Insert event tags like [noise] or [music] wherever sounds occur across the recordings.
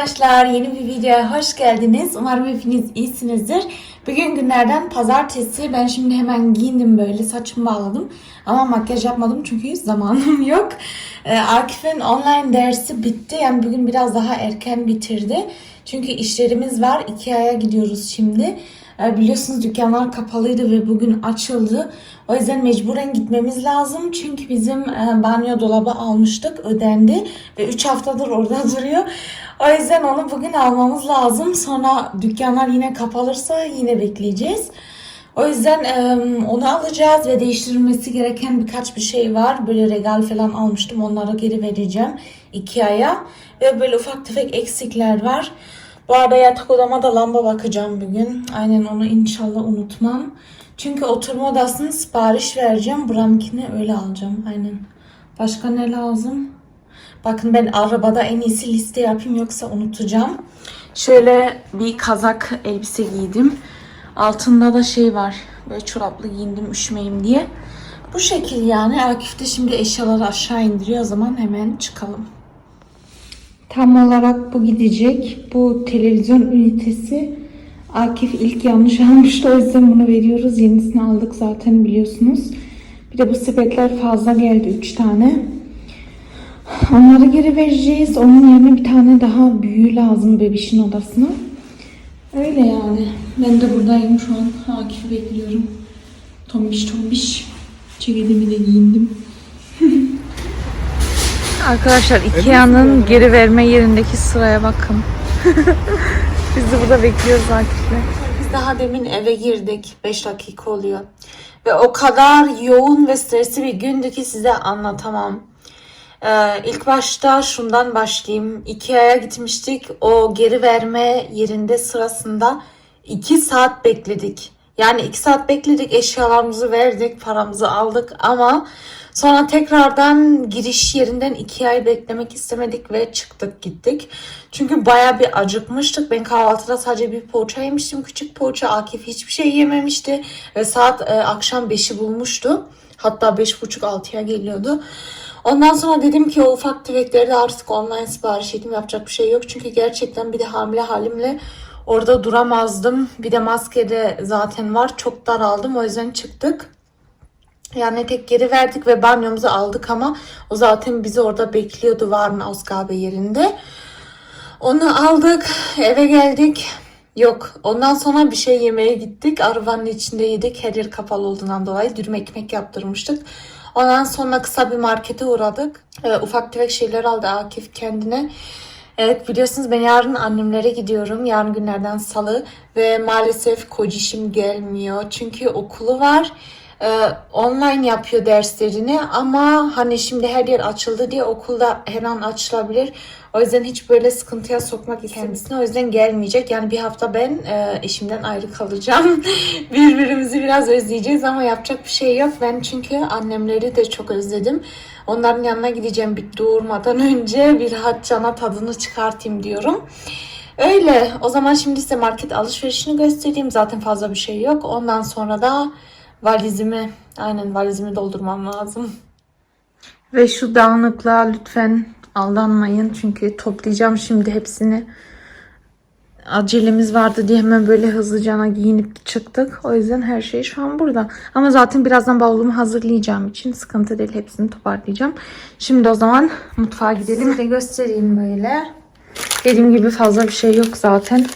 arkadaşlar. Yeni bir videoya hoş geldiniz. Umarım hepiniz iyisinizdir. Bugün günlerden pazartesi. Ben şimdi hemen giyindim böyle. Saçımı bağladım. Ama makyaj yapmadım çünkü zamanım [laughs] yok. Ee, Akif'in online dersi bitti. Yani bugün biraz daha erken bitirdi. Çünkü işlerimiz var. Ikea'ya gidiyoruz şimdi. Ee, Biliyorsunuz dükkanlar kapalıydı ve bugün açıldı. O yüzden mecburen gitmemiz lazım. Çünkü bizim e, banyo dolabı almıştık, ödendi ve 3 haftadır orada [laughs] duruyor. O yüzden onu bugün almamız lazım. Sonra dükkanlar yine kapalırsa yine bekleyeceğiz. O yüzden e, onu alacağız ve değiştirilmesi gereken birkaç bir şey var. Böyle regal falan almıştım. Onları geri vereceğim Ikea'ya. Ve böyle ufak tefek eksikler var. Bu arada yatak odama da lamba bakacağım bugün. Aynen onu inşallah unutmam. Çünkü oturma odasını sipariş vereceğim. Buramkini öyle alacağım. Aynen. Başka ne lazım? Bakın ben arabada en iyisi liste yapayım yoksa unutacağım. Şöyle bir kazak elbise giydim. Altında da şey var. Böyle çoraplı giyindim üşümeyeyim diye. Bu şekil yani. Akif de şimdi eşyaları aşağı indiriyor. O zaman hemen çıkalım. Tam olarak bu gidecek. Bu televizyon ünitesi Akif ilk yanlış almıştı. O yüzden bunu veriyoruz. Yenisini aldık zaten biliyorsunuz. Bir de bu sepetler fazla geldi. 3 tane. Onları geri vereceğiz. Onun yerine bir tane daha büyüğü lazım bebişin odasına. Öyle yani. Ben de buradayım şu an. Akif'i bekliyorum. Tombiş tombiş. Ceketimi de giyindim. [laughs] Arkadaşlar Ikea'nın geri verme yerindeki sıraya bakın. [laughs] Biz de burada bekliyoruz Akif'le. Biz daha demin eve girdik. 5 dakika oluyor. Ve o kadar yoğun ve stresli bir gündü ki size anlatamam. Ee, ilk başta şundan başlayayım. Ikea'ya gitmiştik. O geri verme yerinde sırasında 2 saat bekledik. Yani 2 saat bekledik, eşyalarımızı verdik, paramızı aldık ama sonra tekrardan giriş yerinden 2 ay beklemek istemedik ve çıktık gittik. Çünkü baya bir acıkmıştık. Ben kahvaltıda sadece bir poğaça yemiştim. Küçük poğaça. Akif hiçbir şey yememişti. Ve saat e, akşam 5'i bulmuştu. Hatta 5.30-6'ya geliyordu. Ondan sonra dedim ki o ufak tefekleri de artık online sipariş edeyim. Yapacak bir şey yok. Çünkü gerçekten bir de hamile halimle orada duramazdım. Bir de maske de zaten var. Çok daraldım. O yüzden çıktık. Yani tek geri verdik ve banyomuzu aldık ama o zaten bizi orada bekliyordu Varna Ausgabe yerinde. Onu aldık, eve geldik. Yok. Ondan sonra bir şey yemeye gittik. Arabanın içinde yedik. Her yer kapalı olduğundan dolayı dürüm ekmek yaptırmıştık. Ondan sonra kısa bir markete uğradık. Ee, ufak tefek şeyler aldı Akif kendine. Evet biliyorsunuz ben yarın annemlere gidiyorum. Yarın günlerden salı. Ve maalesef kocişim gelmiyor. Çünkü okulu var. Ee, online yapıyor derslerini ama hani şimdi her yer açıldı diye okulda her an açılabilir. O yüzden hiç böyle sıkıntıya sokmak kendisine. O yüzden gelmeyecek. Yani bir hafta ben e, eşimden ayrı kalacağım. [laughs] Birbirimizi biraz özleyeceğiz ama yapacak bir şey yok. Ben çünkü annemleri de çok özledim. Onların yanına gideceğim bir doğurmadan [laughs] önce bir rahat cana tadını çıkartayım diyorum. Öyle. O zaman şimdi size market alışverişini göstereyim. Zaten fazla bir şey yok. Ondan sonra da valizimi, aynen valizimi doldurmam lazım. Ve şu dağınıklığa lütfen aldanmayın. Çünkü toplayacağım şimdi hepsini. Acelemiz vardı diye hemen böyle hızlıcana giyinip çıktık. O yüzden her şey şu an burada. Ama zaten birazdan bavulumu hazırlayacağım için sıkıntı değil. Hepsini toparlayacağım. Şimdi o zaman mutfağa gidelim de göstereyim böyle. Dediğim gibi fazla bir şey yok zaten.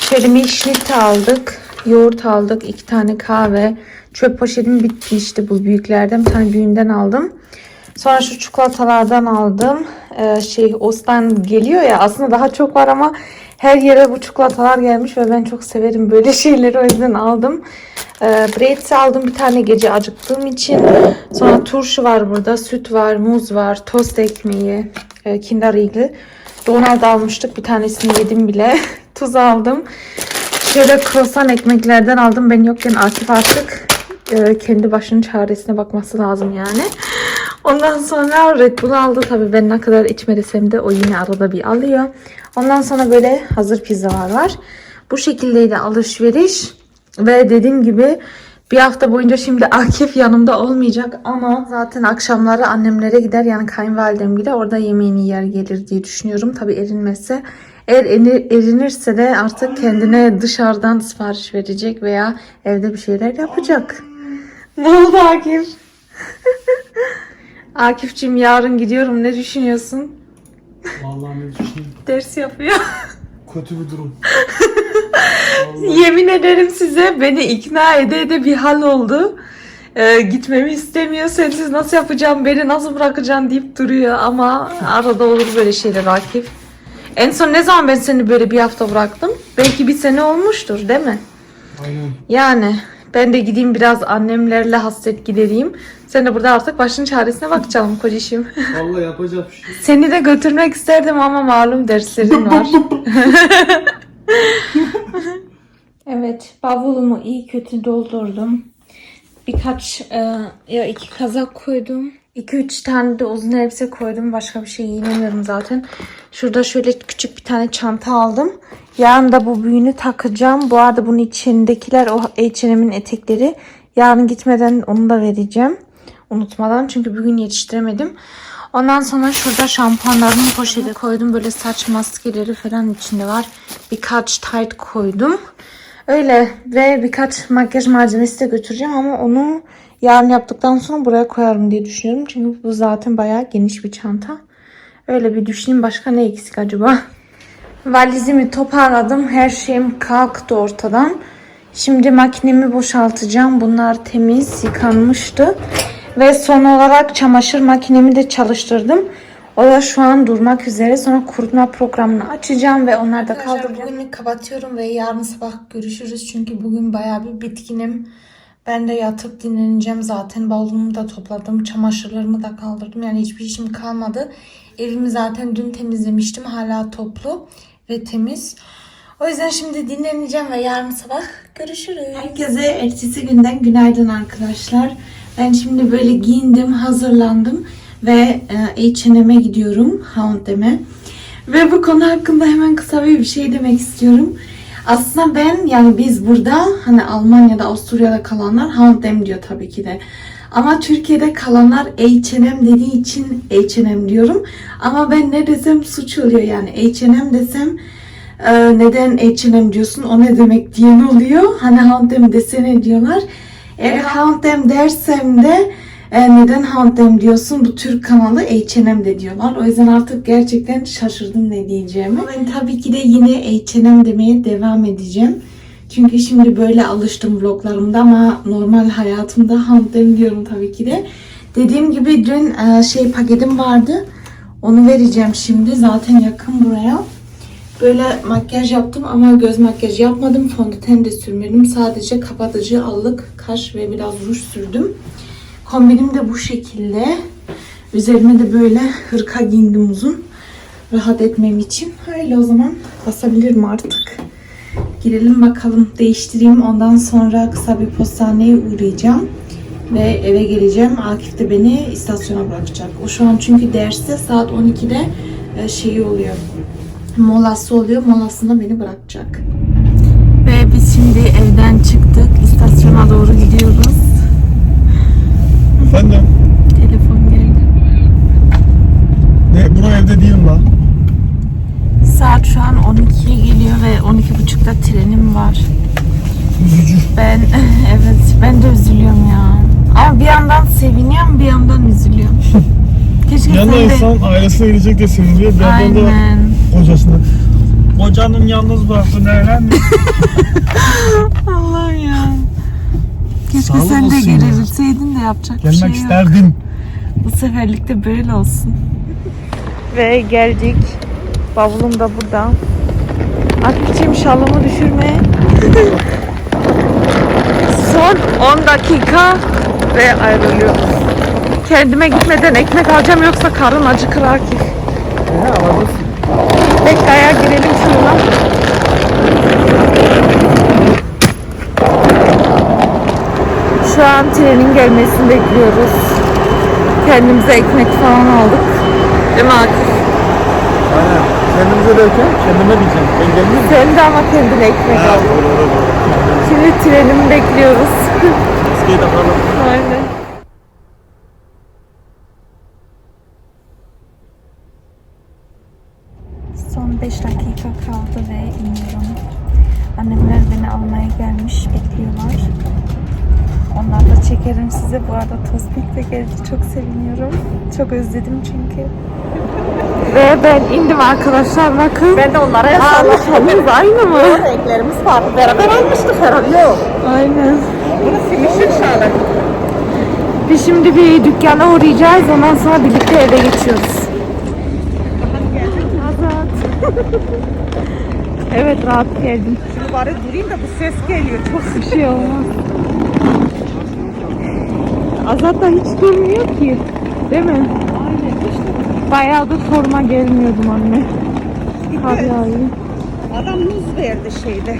Şerimi şnit aldık. Yoğurt aldık. iki tane kahve. Çöp poşetim bitti işte bu büyüklerden. Bir tane büyüğünden aldım. Sonra şu çikolatalardan aldım. Ee, şey Ostan geliyor ya aslında daha çok var ama her yere bu çikolatalar gelmiş ve ben çok severim böyle [laughs] şeyleri o yüzden aldım. Ee, Braids aldım bir tane gece acıktığım için. Sonra turşu var burada, süt var, muz var, tost ekmeği, e, Kinder Riegel. Donald almıştık bir tanesini yedim bile. [laughs] Tuz aldım. Şöyle krosan ekmeklerden aldım. Ben yokken Akif artık e, kendi başının çaresine bakması lazım yani. Ondan sonra Red Bull aldı. Tabii ben ne kadar içme de o yine arada bir alıyor. Ondan sonra böyle hazır pizzalar var. Bu şekildeydi alışveriş. Ve dediğim gibi bir hafta boyunca şimdi Akif yanımda olmayacak ama zaten akşamları annemlere gider yani kayınvalidem gider orada yemeğini yer gelir diye düşünüyorum. Tabii erinmezse Eğer erinirse de artık kendine dışarıdan sipariş verecek veya evde bir şeyler yapacak. Ne oldu Akif? [laughs] Akif'cim yarın gidiyorum. Ne düşünüyorsun? Vallahi ne düşüneyim. Ders yapıyor. Kötü bir durum. [laughs] Yemin ederim size beni ikna ede ede bir hal oldu. Ee, gitmemi istemiyor. Sensiz nasıl yapacağım, beni nasıl bırakacaksın deyip duruyor. Ama arada olur böyle şeyler Akif. En son ne zaman ben seni böyle bir hafta bıraktım? Belki bir sene olmuştur değil mi? Aynen. Yani ben de gideyim biraz annemlerle hasret gidereyim. Sen de burada artık başın çaresine bakacaksın kocişim. [laughs] Vallahi yapacak bir şey. Seni de götürmek isterdim ama malum derslerin var. [laughs] evet, bavulumu iyi kötü doldurdum. Birkaç e, ya iki kazak koydum. 2-3 tane de uzun elbise koydum. Başka bir şey giyinemiyorum zaten. Şurada şöyle küçük bir tane çanta aldım. Yarın da bu büyüğünü takacağım. Bu arada bunun içindekiler o H&M'in etekleri. Yarın gitmeden onu da vereceğim. Unutmadan çünkü bugün yetiştiremedim. Ondan sonra şurada şampuanlarımı poşete koydum. Böyle saç maskeleri falan içinde var. Birkaç tight koydum. Öyle ve birkaç makyaj malzemesi de götüreceğim ama onu yarın yaptıktan sonra buraya koyarım diye düşünüyorum. Çünkü bu zaten bayağı geniş bir çanta. Öyle bir düşüneyim başka ne eksik acaba? [laughs] Valizimi toparladım. Her şeyim kalktı ortadan. Şimdi makinemi boşaltacağım. Bunlar temiz, yıkanmıştı. Ve son olarak çamaşır makinemi de çalıştırdım. O da şu an durmak üzere. Sonra kurutma programını açacağım ve onları da kaldıracağım. Bugünü kapatıyorum ve yarın sabah görüşürüz. Çünkü bugün bayağı bir bitkinim. Ben de yatıp dinleneceğim zaten. Bavulumu da topladım. Çamaşırlarımı da kaldırdım. Yani hiçbir işim kalmadı. Evimi zaten dün temizlemiştim. Hala toplu ve temiz. O yüzden şimdi dinleneceğim ve yarın sabah görüşürüz. Herkese ertesi günden günaydın arkadaşlar. Ben şimdi böyle giyindim, hazırlandım ve e, H&M'e gidiyorum, H&M'e. Ve bu konu hakkında hemen kısa bir şey demek istiyorum. Aslında ben yani biz burada hani Almanya'da, Avusturya'da kalanlar H&M diyor tabii ki de. Ama Türkiye'de kalanlar H&M dediği için H&M diyorum. Ama ben ne desem suç oluyor yani H&M desem e, neden H&M diyorsun o ne demek diyen oluyor. Hani H&M desene diyorlar. Eğer H&M dersem de e, neden H&M diyorsun bu Türk kanalı H&M de diyorlar. O yüzden artık gerçekten şaşırdım ne diyeceğimi. Ben tabii ki de yine H&M demeye devam edeceğim. Çünkü şimdi böyle alıştım vloglarımda ama normal hayatımda H&M diyorum tabii ki de. Dediğim gibi dün e, şey paketim vardı. Onu vereceğim şimdi. Zaten yakın buraya. Böyle makyaj yaptım ama göz makyajı yapmadım. Fondöten de sürmedim. Sadece kapatıcı, allık, kaş ve biraz ruj sürdüm. Kombinim de bu şekilde. Üzerime de böyle hırka giyindim uzun. Rahat etmem için. Öyle o zaman basabilirim artık. Girelim bakalım değiştireyim. Ondan sonra kısa bir postaneye uğrayacağım. Ve eve geleceğim. Akif de beni istasyona bırakacak. O şu an çünkü derste saat 12'de e, şeyi oluyor. Molası oluyor. Molasında beni bırakacak. Ve biz şimdi evden çıktık. İstasyona doğru gidiyoruz. Efendim? Telefon geldi. Ne? Bura evde değilim lan. Saat şu an 12'ye geliyor ve 12.30'da trenim var. Üzücü. Ben [laughs] evet ben de üzülüyorum ya. Ama bir yandan seviniyorum bir yandan üzülüyorum. [laughs] Keşke yandan sen de... insan ailesine gidecek de seviniyor. Bir yandan da Aynen. kocasına. Kocanın yalnız bıraktı nereden? [laughs] Allah'ım ya. Keşke Sağlık sen de olsun ya. gelebilseydin de yapacak bir şey Gelmek yok. isterdim. Bu seferlik de böyle olsun. Ve geldik. Bavulum da burada. Akif'ciğim şalımı düşürme. Son 10 dakika ve ayrılıyoruz. Kendime gitmeden ekmek alacağım yoksa karın acıkır Akif. He alırsın. Bekkaya girelim şuradan. Şu an trenin gelmesini bekliyoruz. Kendimize ekmek falan aldık. Değil mi Akif? Aynen. Kendimize derken kendime diyeceğim. Ben mi? Sen de ama kendine ekmek aldın. doğru doğru doğru. Şimdi trenimi bekliyoruz. Maskeyi takalım. Aynen. Son 5 dakika. dakika kaldı ve iniyorum. Annemler beni almaya gelmiş, bekliyorlar. Çekerim size. Bu arada Tospik de geldi. Çok seviniyorum. Çok özledim çünkü. Ve ben indim arkadaşlar bakın. Ben de onlara kolumuz aynı mı? Renklerimiz farklı. Beraber almıştık herhalde. Yok. Aynen. Bunu silmişim şöyle. Biz şimdi bir dükkana uğrayacağız. Ondan sonra birlikte eve geçiyoruz. Azat. evet rahat geldim. Şimdi bari durayım da bu ses geliyor. Çok Bir şey olmaz. Azat da hiç durmuyor ki. Değil mi? Bayağıdır forma gelmiyordum anne. Kar yağıyor. Adam muz verdi şeyde.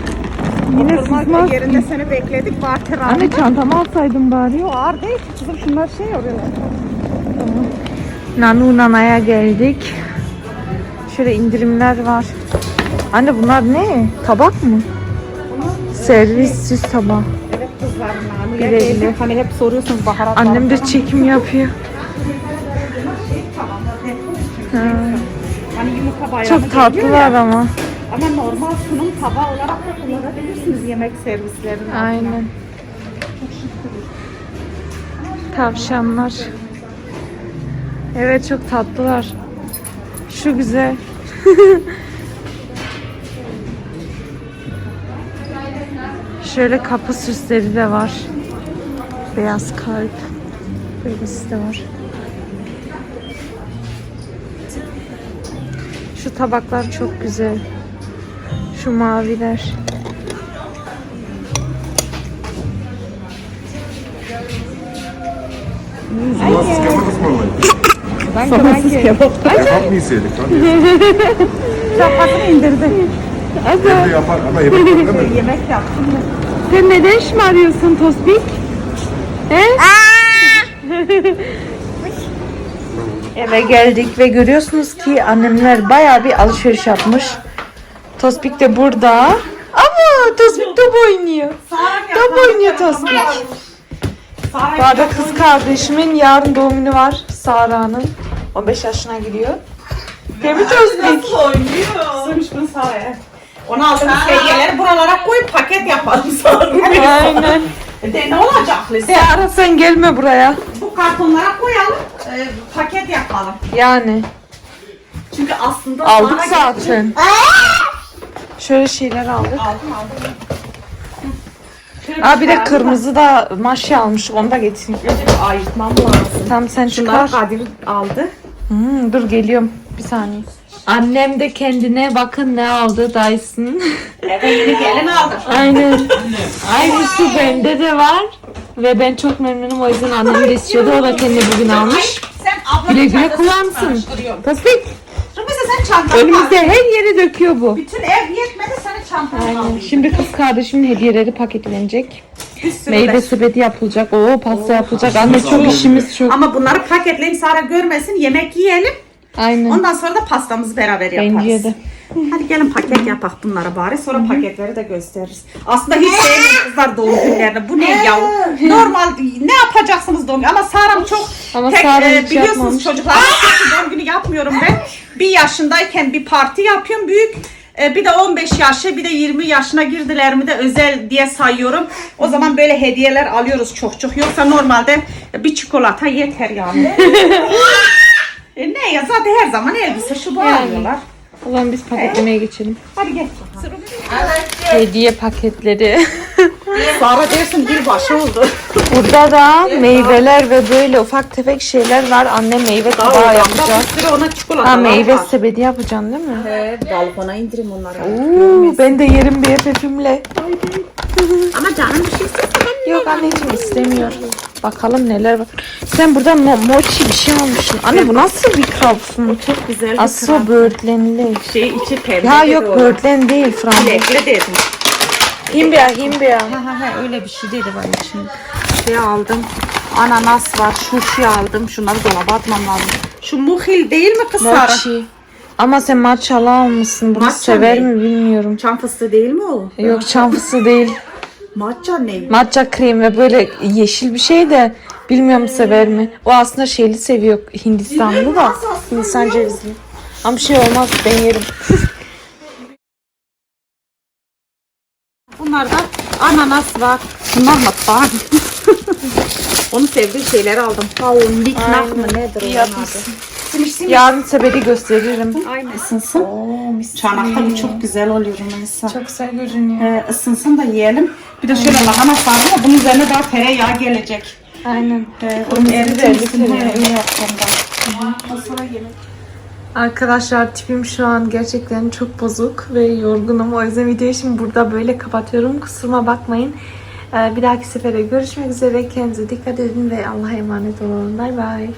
Yine sızmaz yerinde ki. seni bekledik. Barter Anne çantamı alsaydın bari. O ağır değil ki kızım. Şunlar şey oraya. Nanu Nana'ya geldik. Şöyle indirimler var. Anne bunlar ne? Tabak mı? Servis süs tabağı. Kızlar. Güle. Hani hep soruyorsunuz baharat Annem de çekim yapıyor. Ha. Hani yumurta bayramı Çok tatlılar ya. ama. Ama normal sunum tabağı olarak da kullanabilirsiniz yemek servislerinde. Aynen. Tavşanlar. Evet çok tatlılar. Şu güzel. [laughs] Şöyle kapı süsleri de var. Beyaz kalp. Böylesi de var. Şu tabaklar çok güzel. Şu maviler. Soğansız kebap ısmarlayın. Ben ben Kebap mı yeseydik? Hadi Şapkasını indirdi. evde yapar ama yemek var değil mi? Yemek yaptım. Sen neden şımarıyorsun Tospik? He? Eve geldik ve görüyorsunuz ki annemler bayağı bir alışveriş yapmış. Tospik de burada. Ama Tospik top oynuyor. Top oynuyor Tospik. Bu arada kız kardeşimin yarın doğum günü var. Sara'nın. 15 yaşına giriyor. Değil mi Tospik? Sığmış bunu sahaya. Onu aldığımız hediyeleri buralara koyup paket yapalım sonra. Aynen. De ne olacak Lise? Sara sen gelme buraya. Bu kartonlara koyalım, e, paket yapalım. Yani. Çünkü aslında Aldık sana- zaten. Şöyle şeyler aldık. Aldım aldım. Aa bir de şey kırmızı da maşya almıştık onu da getireyim. Önce bir ayırtmam lazım. Tamam sen Şunları çıkar. Kadir aldı. Hmm, dur geliyorum. Bir saniye. Annem de kendine bakın ne aldı Dyson. Eve yeni gelin aldı. Aynen. Aynısı bende de var. Ve ben çok memnunum o yüzden annem de istiyordu. O da kendine bugün almış. Sen ablanın Güle güle çantasını kullansın. karıştırıyorsun. Tasdik. Rümeysa sen çantanı Önümüzde her yeri döküyor bu. Bütün ev yetmedi senin çantanı Aynen. aldın. Şimdi kız kardeşimin hediyeleri paketlenecek. Bir sürü Meyve de- sepeti yapılacak. Oo pasta yapılacak. Anne çok işimiz çok. Ama bunları paketleyin Sara görmesin yemek yiyelim. Aynen. Ondan sonra da pastamızı beraber yaparız. Bence de. Hadi gelin paket yapak bunlara bari sonra paketleri de gösteririz. Aslında hiç sevmiyorum kızlar doğum günlerini. Bu ne ya? Normal ne yapacaksınız doğum günü? Ama Sara'm çok Ama tek, e, biliyorsunuz yapmamış. çocuklar doğum günü yapmıyorum ben. Bir yaşındayken bir parti yapıyorum büyük. E, Bir de 15 yaşı bir de 20 yaşına girdiler mi de özel diye sayıyorum. O zaman böyle hediyeler alıyoruz çok çok. Yoksa normalde bir çikolata yeter yani. [laughs] e ne ya zaten her zaman elbise şu bu Yani. alıyorlar. O zaman biz paketlemeye geçelim. Hadi gel. Hediye paketleri. [laughs] Sara dersin bir başı oldu. Burada da meyveler ve böyle ufak tefek şeyler var. Anne meyve tabağı yapacak. Bir ona çikolata Ha meyve sepeti yapacaksın değil mi? Balkona indirim onları. Oo, ben de yerim BFF'imle. Ama canım bir şey istiyorsa Yok anneciğim istemiyorum. Bakalım neler var. Sen burada mo- mochi bir şey almışsın. Anne bu nasıl bir kapsın? çok güzel bir Asıl böğürtlenli. şey içi pembe. Ya dedi yok o. böğürtlen değil Frambuaz. Çilekli dedim. Himbia himbia. Ha ha ha öyle bir şey dedi bana şimdi. Şey aldım. Ananas var, şuşi aldım. Şunları dolaba atmam lazım. Şu muhil değil mi kız Sara? Mochi. Ama sen matchalı almışsın. Bunu Matcha sever ne? mi bilmiyorum. Çam fıstığı değil mi o? Yok çam fıstığı değil. Matcha ne? Matcha krem ve böyle yeşil bir şey de bilmiyorum ee, sever mi? O aslında şeyli seviyor Hindistanlı da. Hindistan cevizli. Ama şey olmaz ben yerim. [laughs] Bunlarda ananas var. Bunlar matbaa. [laughs] Onu sevdiği şeyleri aldım. Kavun, bitnak mı nedir? İyi. Simiş simiş. Yarın sepeti gösteririm. Aynı ısınsın. Oo, mis Çanakta bu çok güzel oluyor Rümeysa. Çok güzel görünüyor. Ee, ısınsın da yiyelim. Bir de şöyle lahana sarma. Bunun üzerine daha tereyağı gelecek. Aynen. Ee, Kırmızı onu eritir biberli misin? tereyağı. He, öyle yapacağım ben. O sonra yemek. Arkadaşlar tipim şu an gerçekten çok bozuk ve yorgunum. O yüzden videoyu şimdi burada böyle kapatıyorum. Kusuruma bakmayın. Ee, Bir dahaki sefere görüşmek üzere. Kendinize dikkat edin ve Allah'a emanet olun. Bay bay.